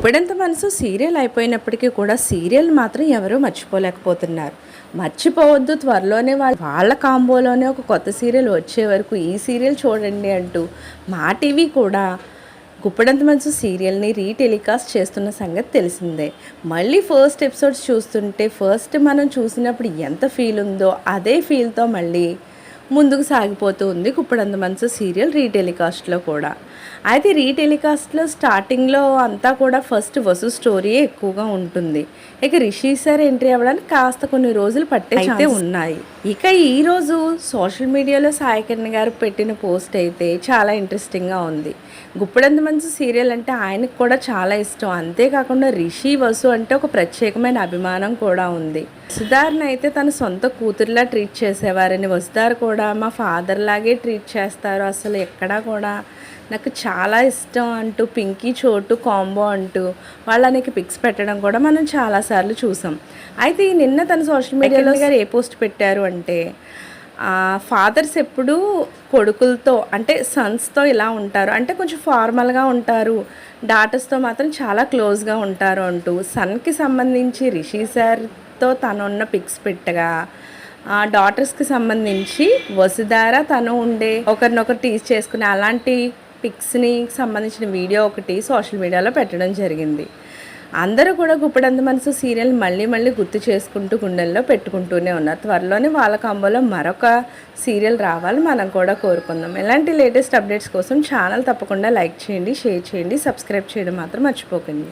గుప్పెడంత మనసు సీరియల్ అయిపోయినప్పటికీ కూడా సీరియల్ మాత్రం ఎవరూ మర్చిపోలేకపోతున్నారు. మర్చిపోవద్దు త్వరలోనే వాళ్ళ వాళ్ళ కాంబోలోనే ఒక కొత్త సీరియల్ వచ్చే వరకు ఈ సీరియల్ చూడండి అంటూ మా టీవీ కూడా గుప్పడంత మనసు సీరియల్ని రీటెలికాస్ట్ చేస్తున్న సంగతి తెలిసిందే. మళ్ళీ ఫస్ట్ ఎపిసోడ్స్ చూస్తుంటే ఫస్ట్ మనం చూసినప్పుడు ఎంత ఫీల్ ఉందో అదే ఫీల్తో మళ్ళీ ముందుకు సాగిపోతూ ఉంది కుప్పడంత మనసు సీరియల్ రీటెలికాస్ట్లో కూడా. అయితే రీటెలికాస్ట్లో స్టార్టింగ్లో అంతా కూడా ఫస్ట్ వసు స్టోరీయే ఎక్కువగా ఉంటుంది. ఇక రిషి సార్ ఎంట్రీ అవ్వడానికి కాస్త కొన్ని రోజులు పట్టే ఉన్నాయి. ఇక ఈరోజు సోషల్ మీడియాలో సాయికిరణ్ గారు పెట్టిన పోస్ట్ అయితే చాలా ఇంట్రెస్టింగ్గా ఉంది. గుప్పడంత మంచి సీరియల్ అంటే ఆయనకు కూడా చాలా ఇష్టం. అంతేకాకుండా రిషి వసు అంటే ఒక ప్రత్యేకమైన అభిమానం కూడా ఉంది. వసుధారని అయితే తన సొంత కూతురులా ట్రీట్ చేసేవారని వసుధార కూడా మా ఫాదర్ లాగే ట్రీట్ చేస్తారు అసలు ఎక్కడా కూడా. నాకు చాలా ఇష్టం అంటూ పింకీ చోటు కాంబో అంటూ వాళ్ళనికి పిక్స్ పెట్టడం కూడా మనం చాలాసార్లు చూసాం. అయితే ఈ నిన్న తన సోషల్ మీడియాలో గారు ఏ పోస్ట్ పెట్టారు అంటే ఫాదర్స్ ఎప్పుడు కొడుకులతో అంటే సన్స్తో ఇలా ఉంటారు. అంటే కొంచెం ఫార్మల్గా ఉంటారు. డాటర్స్తో మాత్రం చాలా క్లోజ్గా ఉంటారు అంటూ సన్కి సంబంధించి రిషి సార్తో తను ఉన్న పిక్స్ పెట్టగా ఆ డాటర్స్కి సంబంధించి వసుధార తను ఉండే ఒకరినొకరు టీస్ చేసుకునే అలాంటి పిక్స్ని సంబంధించిన వీడియో ఒకటి సోషల్ మీడియాలో పెట్టడం జరిగింది. అందరూ కూడా గుప్పడంత మనసు సీరియల్ మళ్ళీ మళ్ళీ గుర్తు చేసుకుంటూ గుండెల్లో పెట్టుకుంటూనే ఉన్నారు. త్వరలోనే వాళ్ళ కంబోలో మరొక సీరియల్ రావాలి మనం కూడా కోరుకుందాం. ఇలాంటి లేటెస్ట్ అప్డేట్స్ కోసం ఛానల్ తప్పకుండా లైక్ చేయండి షేర్ చేయండి సబ్స్క్రైబ్ చేయడం మాత్రం మర్చిపోకండి.